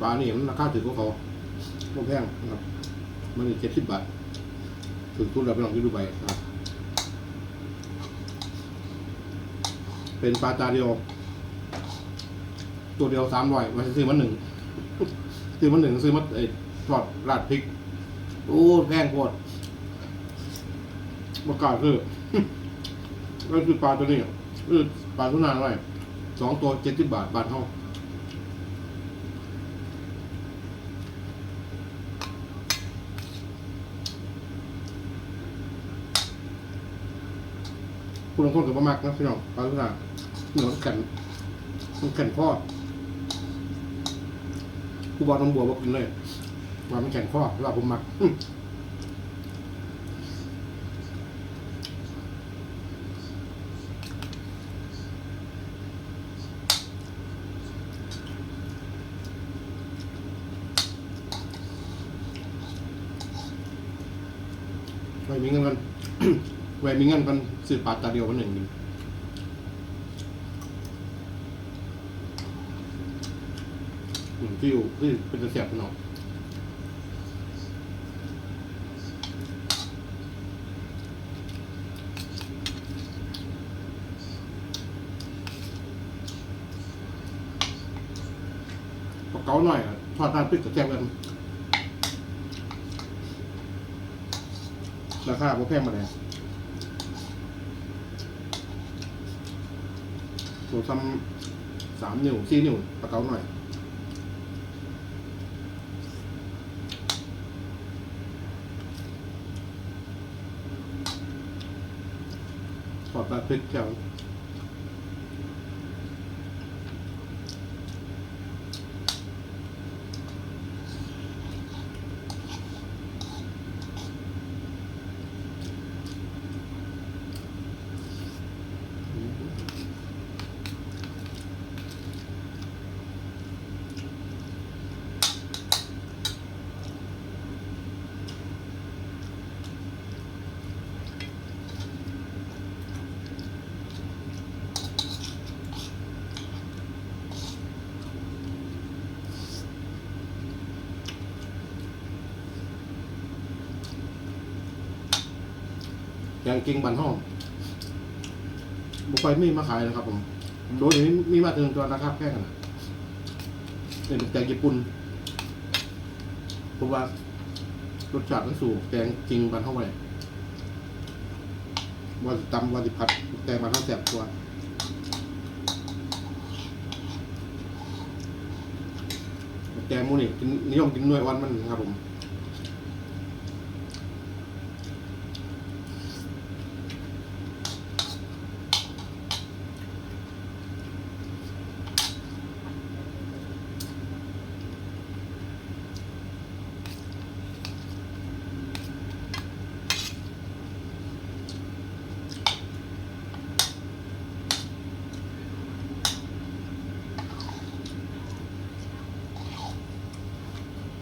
ปลานี่มันราคาถือของเขาไม่แพงนะครับ มันเจ็ดสิบบาทถึงทุนเราไปลองที่ดูใบครับ เป็นปลาตาเดียว ตัวเดียวสามร้อยมาซื้อมันหนึ่งซื้อมันหนึ่งซื้อมันไอ้ทอดราดพริกโอ้แพงโคตรประกาศคือก็คือปลาตัวนี้คือปลาทุนานไว้สองตัวเจ็ดสิบบาทบาทเท่า คุณลงคนกับประมักนะพี่น้องปลาทุนาเหนียวแข็งมันแข็งข้อผู้บอลต้องบัวบอกกินเลยว่ามันแข็งข้อเวลาผมมักไว้มีเงินกัน ไว้มีเงินกันซื้อปาตาเดียวกันหนึ่งดิอืมที่อยู่ที่เป็นจะเสียบพี่น้องพอเกาหน่อยอะทอดทานพริกกับแซ่บกันราคาพวกแพงมาเลย ตัวซ้ำสามนิ้วสี่นิ้วปลาเก๋าหน่อยถอดปลาพริกแก้ว แกงกิงบันห้องบุฟเฟ่มีมาขายนะครับ ผมโดยนี้มีมาถึงตัวนะครับแค่กันนะเป็นแกงญี่ปุ่นเพราะว่ารสชาติมันสูงแกงจริงบันห้องไว้ว่าสิตำว่าสิผัดแกงบันห้องแสบกว่าแกงมูนี่กินนิยมกินหน่วยวันมันครับผม